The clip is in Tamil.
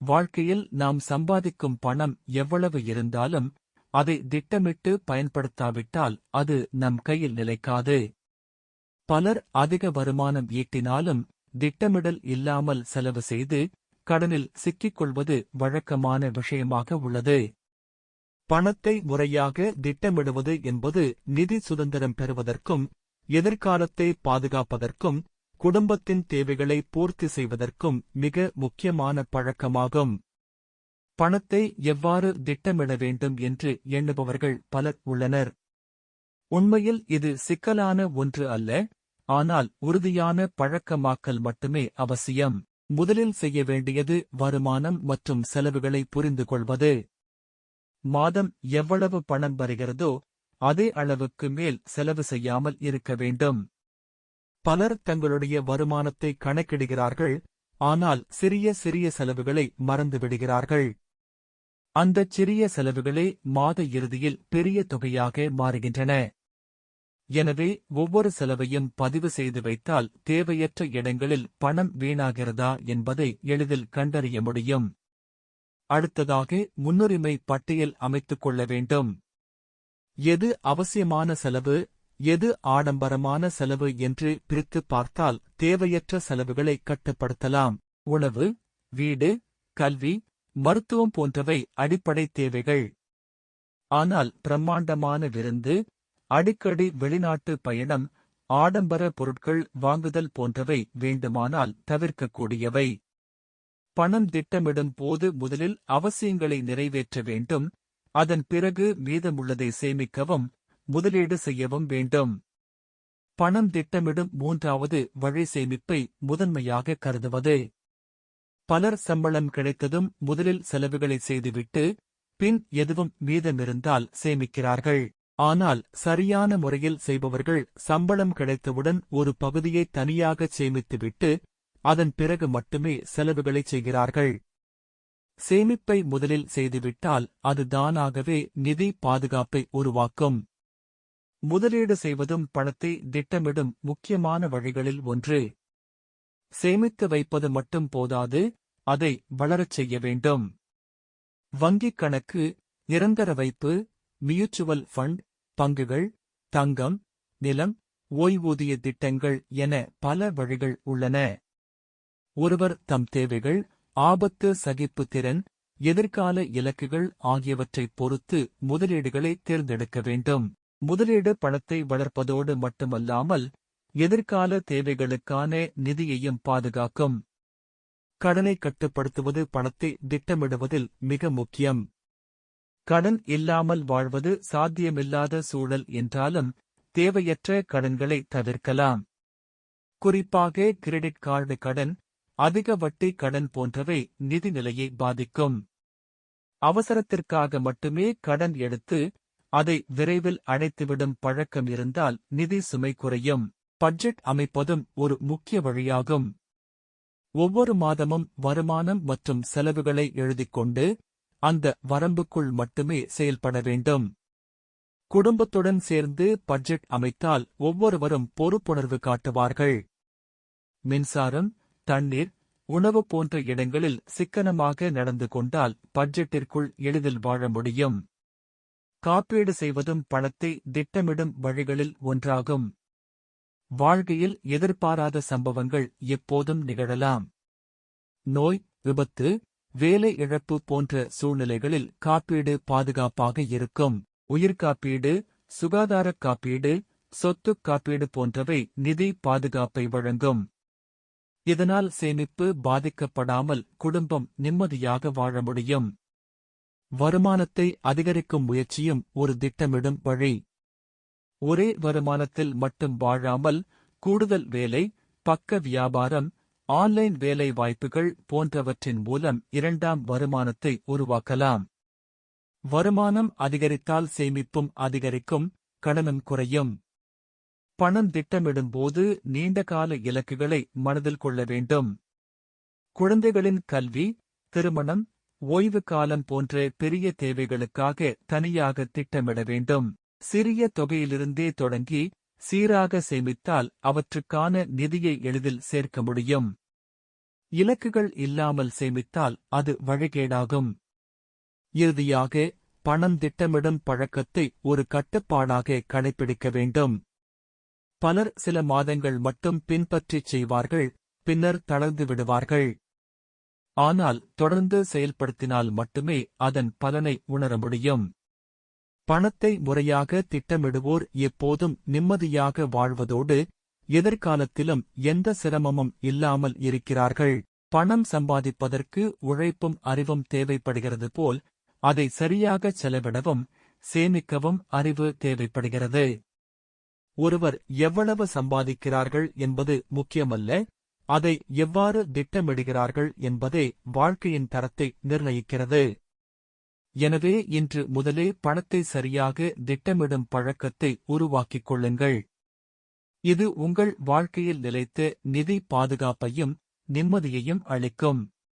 வாழ்க்கையில் நாம் சம்பாதிக்கும் பணம் எவ்வளவு இருந்தாலும் அதை திட்டமிட்டு பயன்படுத்தாவிட்டால் அது நம் கையில் நிலைக்காது. பலர் அதிக வருமானம் ஈட்டினாலும் திட்டமிடல் இல்லாமல் செலவு செய்து கடனில் சிக்கிக் கொள்வது வழக்கமான விஷயமாக உள்ளது. பணத்தை முறையாக திட்டமிடுவது என்பது நிதி சுதந்திரம் பெறுவதற்கும் எதிர்காலத்தை பாதுகாப்பதற்கும் குடும்பத்தின் தேவைகளை பூர்த்தி செய்வதற்கும் மிக முக்கியமான பழக்கமாகும். பணத்தை எவ்வாறு திட்டமிட வேண்டும் என்று எண்ணுபவர்கள் பலர் உள்ளனர். உண்மையில் இது சிக்கலான ஒன்று அல்ல ஆனால் உறுதியான பழக்கமாக்கல் மட்டுமே அவசியம். முதலில் செய்ய வேண்டியது வருமானம் மற்றும் செலவுகளை புரிந்து கொள்வது. மாதம் எவ்வளவு பணம் வருகிறதோ அதே அளவுக்கு மேல் செலவு செய்யாமல் இருக்க வேண்டும். பலர் தங்களுடைய வருமானத்தை கணக்கிடுகிறார்கள் ஆனால் சிறிய சிறிய செலவுகளை மறந்துவிடுகிறார்கள். அந்தச் சிறிய செலவுகளே மாத இறுதியில் பெரிய தொகையாக மாறுகின்றன. எனவே ஒவ்வொரு செலவையும் பதிவு செய்து வைத்தால் தேவையற்ற இடங்களில் பணம் வீணாகிறதா என்பதை எளிதில் கண்டறிய முடியும். அடுத்ததாக முன்னுரிமை பட்டியல் அமைத்துக் கொள்ள வேண்டும். எது அவசியமான செலவு? எது ஆடம்பரமான செலவு என்று பிரித்துப் பார்த்தால் தேவையற்ற செலவுகளை கட்டுப்படுத்தலாம். உணவு வீடு கல்வி மருத்துவம் போன்றவை அடிப்படை தேவைகள். ஆனால் பிரம்மாண்டமான விருந்து அடிக்கடி வெளிநாட்டு பயணம் ஆடம்பர பொருட்கள் வாங்குதல் போன்றவை வேண்டுமானால் தவிர்க்கக்கூடியவை. பணம் திட்டமிடும் போது முதலில் அவசியங்களை நிறைவேற்ற வேண்டும். அதன் பிறகு மீதமுள்ளதை சேமிக்கவும் முதலீடு செய்யவும் வேண்டும். பணம் திட்டமிடும் மூன்றாவது வழி சேமிப்பை முதன்மையாக கருதுவது. பலர் சம்பளம் கிடைத்ததும் முதலில் செலவுகளை செய்துவிட்டு பின் எதுவும் மீதமிருந்தால் சேமிக்கிறார்கள். ஆனால் சரியான முறையில் செய்பவர்கள் சம்பளம் கிடைத்தவுடன் ஒரு பகுதியை தனியாக சேமித்துவிட்டு அதன் பிறகு மட்டுமே செலவுகளை செய்கிறார்கள். சேமிப்பை முதலில் செய்துவிட்டால் அது தானாகவே நிதி பாதுகாப்பை உருவாக்கும். முதலீடு செய்வதும் பணத்தை திட்டமிடும் முக்கியமான வழிகளில் ஒன்று. சேமித்து வைப்பது மட்டும் போதாது அதை வளரச் செய்ய வேண்டும். வங்கிக் கணக்கு நிரந்தர வைப்பு மியூச்சுவல் ஃபண்ட் பங்குகள் தங்கம் நிலம் ஓய்வூதிய திட்டங்கள் என பல வழிகள் உள்ளன. ஒருவர் தம் தேவைகள் ஆபத்து சகிப்பு திறன் எதிர்கால இலக்குகள் ஆகியவற்றைப் பொறுத்து முதலீடுகளை தேர்ந்தெடுக்க வேண்டும். முதலீடு பணத்தை வளர்ப்பதோடு மட்டுமல்லாமல் எதிர்கால தேவைகளுக்கான நிதியையும் பாதுகாக்கும். கடனை கட்டுப்படுத்துவது பணத்தை திட்டமிடுவதில் மிக முக்கியம். கடன் இல்லாமல் வாழ்வது சாத்தியமில்லாத சூழல் என்றாலும் தேவையற்ற கடன்களை தவிர்க்கலாம். குறிப்பாக கிரெடிட் கார்டு கடன் அதிக வட்டி கடன் போன்றவை நிதிநிலையை பாதிக்கும். அவசரத்திற்காக மட்டுமே கடன் எடுத்து அதை விரைவில் அடைத்துவிடும் பழக்கம் இருந்தால் நிதி சுமை குறையும். பட்ஜெட் அமைப்பதும் ஒரு முக்கிய வழியாகும். ஒவ்வொரு மாதமும் வருமானம் மற்றும் செலவுகளை எழுதிக் கொண்டு அந்த வரம்புக்குள் மட்டுமே செயல்பட வேண்டும். குடும்பத்துடன் சேர்ந்து பட்ஜெட் அமைத்தால் ஒவ்வொருவரும் பொறுப்புணர்வு காட்டுவார்கள். மின்சாரம் தண்ணீர் உணவு போன்ற இடங்களில் சிக்கனமாக நடந்து கொண்டால் பட்ஜெட்டிற்குள் எளிதில் வாழ முடியும். காப்பீடு செய்வதும் பணத்தை திட்டமிடும் வழிகளில் ஒன்றாகும். வாழ்க்கையில் எதிர்பாராத சம்பவங்கள் எப்போதும் நிகழலாம். நோய் விபத்து வேலை இழப்பு போன்ற சூழ்நிலைகளில் காப்பீடு பாதுகாப்பாக இருக்கும். உயிர்காப்பீடு சுகாதாரக் காப்பீடு சொத்துக் காப்பீடு போன்றவை நிதி பாதுகாப்பை வழங்கும். இதனால் சேமிப்பு பாதிக்கப்படாமல் குடும்பம் நிம்மதியாக வாழ முடியும். வருமானத்தை அதிகரிக்கும் முயற்சியும் ஒரு திட்டமிடும் வழி. ஒரே வருமானத்தில் மட்டும் வாழாமல் கூடுதல் வேலை பக்க வியாபாரம் ஆன்லைன் வேலை வாய்ப்புகள் போன்றவற்றின் மூலம் இரண்டாம் வருமானத்தை உருவாக்கலாம். வருமானம் அதிகரித்தால் சேமிப்பும் அதிகரிக்கும் கடனும் குறையும். பணம் திட்டமிடும்போது நீண்டகால இலக்குகளை மனதில் கொள்ள வேண்டும். குழந்தைகளின் கல்வி திருமணம் ஓய்வு காலம் போன்ற பெரிய தேவைகளுக்காக தனியாக திட்டமிட வேண்டும். சிறிய தொகையிலிருந்தே தொடங்கி சீராக சேமித்தால் அவற்றுக்கான நிதியை எளிதில் சேர்க்க முடியும். இலக்குகள் இல்லாமல் சேமித்தால் அது வழிகேடாகும். இறுதியாக பணம் திட்டமிடும் பழக்கத்தை ஒரு கட்டுப்பாடாக கடைபிடிக்க வேண்டும். பலர் சில மாதங்கள் மட்டும் பின்பற்றிச் செய்வார்கள் பின்னர் தளர்ந்து விடுவார்கள். ஆனால் தொடர்ந்து செயல்படுத்தினால் மட்டுமே அதன் பலனை உணர முடியும். பணத்தை முறையாக திட்டமிடுவோர் எப்போதும் நிம்மதியாக வாழ்வதோடு எதிர்காலத்திலும் எந்த சிரமமும் இல்லாமல் இருக்கிறார்கள். பணம் சம்பாதிப்பதற்கு உழைப்பும் அறிவும் தேவைப்படுகிறது போல் அதை சரியாக செலவிடவும் சேமிக்கவும் அறிவு தேவைப்படுகிறது. ஒருவர் எவ்வளவு சம்பாதிக்கிறார்கள் என்பது முக்கியமல்ல. அதை எவ்வாறு திட்டமிடுகிறார்கள் என்பதே வாழ்க்கையின் தரத்தை நிர்ணயிக்கிறது. எனவே இன்று முதலே பணத்தை சரியாக திட்டமிடும் பழக்கத்தை உருவாக்கிக் கொள்ளுங்கள். இது உங்கள் வாழ்க்கையில் நிலைத்த நிதி பாதுகாப்பையும் நிம்மதியையும் அளிக்கும்.